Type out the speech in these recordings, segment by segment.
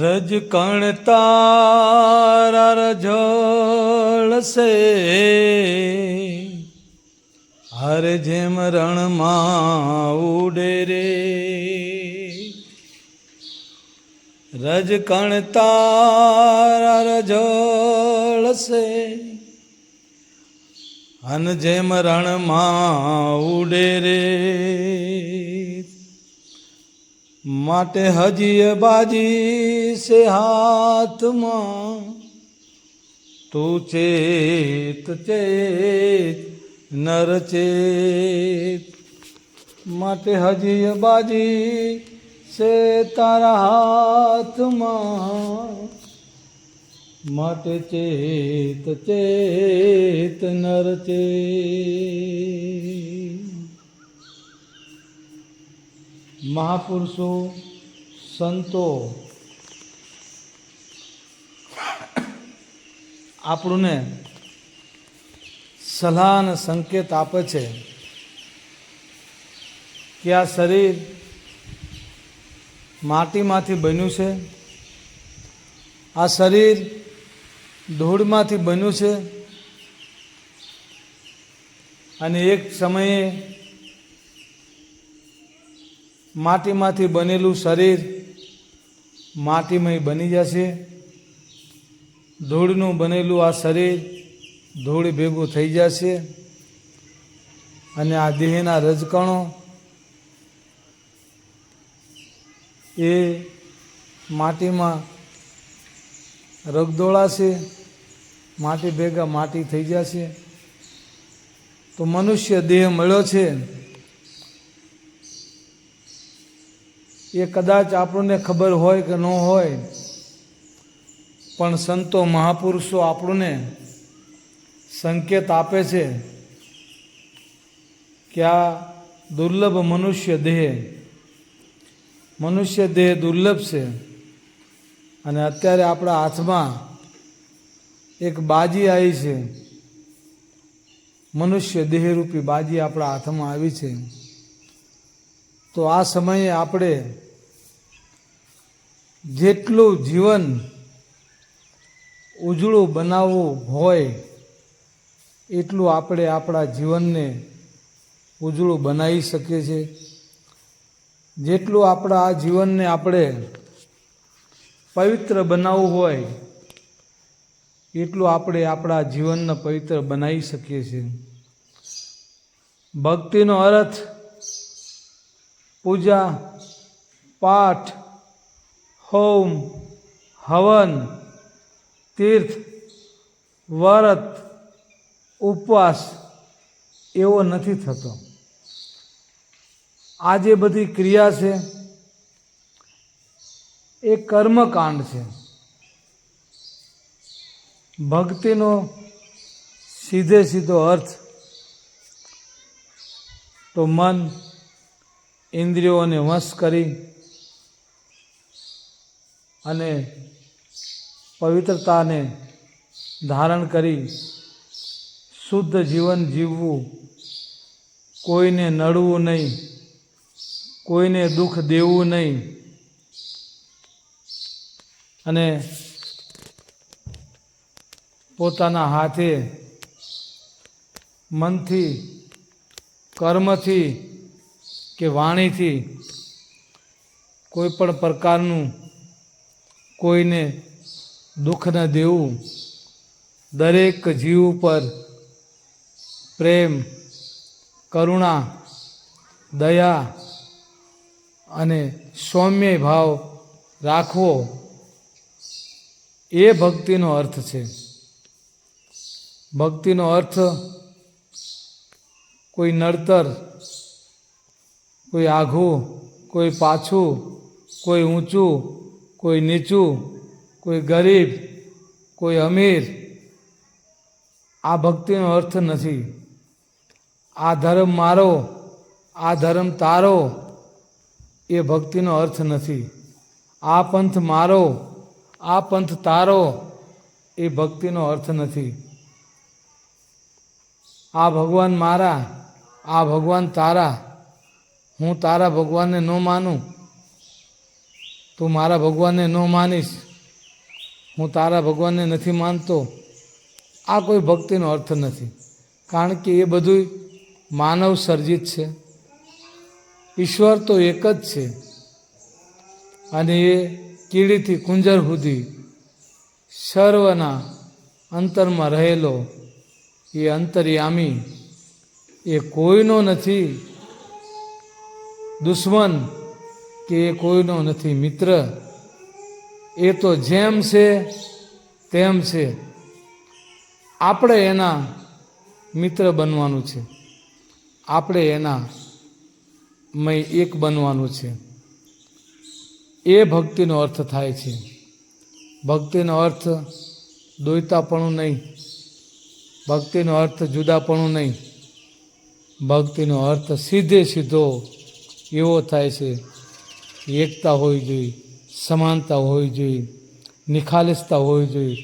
રજ કણ તારા રજળશે હર જેમ રણમાં ઉડે રે. રજ કણ તારા રજળશે અન જેમ રણમાં ઉડે રે. માટે હજી બાજી છે હાથમાં. તું ચેત ચેત, નર ચેત. માટે હજી બાજી છે તારા હાથમાં. માટે ચેત ચેત, નર ચેત. મહાપુરુષો, સંતો, આપણને સલાહ અને સંકેત આપે છે કે આ શરીર માટીમાંથી બન્યું છે, આ શરીર ધૂળમાંથી બન્યું છે અને એક સમયે માટીમાંથી બનેલું શરીર માટીમય બની જશે. ધૂળનું બનેલું આ શરીર ધૂળ ભેગું થઈ જશે અને આ દેહના રજકણો એ માટીમાં રગદોળાશે, માટી ભેગા માટી થઈ જશે. તો મનુષ્ય દેહ મળ્યો છે. એ કદાચ આપણને ખબર હોય કે ન હોય, પણ સંતો મહાપુરુષો આપણને સંકેત આપે છે કે આ દુર્લભ મનુષ્ય દેહ મનુષ્ય દેહ દુર્લભ છે. અને અત્યારે આપણા હાથમાં એક બાજી આવી છે. મનુષ્ય દેહરૂપી બાજી આપણા હાથમાં આવી છે. તો આ સમયે આપણે જેટલું જીવન ઉજળું બનાવવું હોય, એટલું આપણે આપણા જીવનને ઉજળું બનાવી શકીએ છીએ. જેટલું આપણા આ જીવનને આપણે પવિત્ર બનાવવું હોય, એટલું આપણે આપણા જીવનને પવિત્ર બનાવી શકીએ છીએ. ભક્તિનો અર્થ પૂજા, પાઠ હોમ હવન, તીર્થ, વ્રત, ઉપવાસ એવો નથી થતો. આ જે બધી ક્રિયા છે, એ કર્મકાંડ છે. ભક્તિનો સીધે સીધો અર્થ, તો મન, ઇન્દ્રિયોને વશ કરી અને પવિત્રતાને ધારણ કરી શુદ્ધ જીવન જીવવું. કોઈને નડવું નહીં, કોઈને દુઃખ દેવું નહીં. અને પોતાના હાથે મનથી, કર્મથી કે વાણીથી કોઈ પણ પ્રકારનું કોઈને દુઃખ ન દેવું. દરેક જીવ ઉપર પ્રેમ, કરુણા, દયા અને સૌમ્ય ભાવ રાખવો એ ભક્તિનો અર્થ છે. ભક્તિનો અર્થ કોઈ નડતર, કોઈ આઘું, કોઈ પાછું, કોઈ ઊંચું કોઈ નીચું, કોઈ ગરીબ, કોઈ અમીર, આ ભક્તિનો અર્થ નથી. આ ધર્મ મારો, આ ધર્મ તારો, એ ભક્તિનો અર્થ નથી. આ પંથ મારો, આ પંથ તારો, એ ભક્તિનો અર્થ નથી. આ ભગવાન મારા, આ ભગવાન તારા, હું તારા ભગવાનને ન માનું. તું મારા ભગવાનને ન માનીશ. હું તારા ભગવાનને નથી માનતો. આ કોઈ ભક્તિનો અર્થ નથી. કારણ કે એ બધું માનવ સર્જિત છે. ઈશ્વર તો એક જ છે. અને એ કીડીથી કુંજર સુધી સર્વના અંતરમાં રહેલો એ અંતર્યામી. એ કોઈનો નથી. દુશ્મન કે એ કોઈનો નથી મિત્ર. એ તો જેમ છે તેમ છે. આપણે એના મિત્ર બનવાનું છે. આપણે એના મય એક બનવાનું છે. એ ભક્તિનો અર્થ થાય છે. ભક્તિનો અર્થ દોયતાપણું નહીં. ભક્તિનો અર્થ જુદાપણું નહીં. ભક્તિનો અર્થ સીધે સીધો એવો થાય છે. એકતા હોવી જોઈએ, સમાનતા હોવી જોઈએ, નિખાલિસતા હોવી જોઈએ,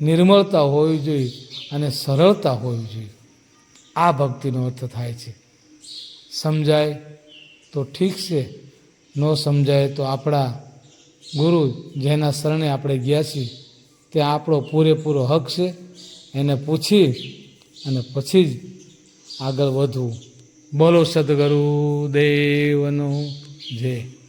નિર્મળતા હોવી જોઈએ અને સરળતા હોવી જોઈએ. આ ભક્તિનો અર્થ થાય છે. સમજાય તો ઠીક છે, ન સમજાય તો આપણા ગુરુ જેના શરણે આપણે ગયા છીએ, તે આપણો પૂરેપૂરો હક છે. એને પૂછી અને પછી જ આગળ વધવું. બોલો સદગુરુ દેવનો જય.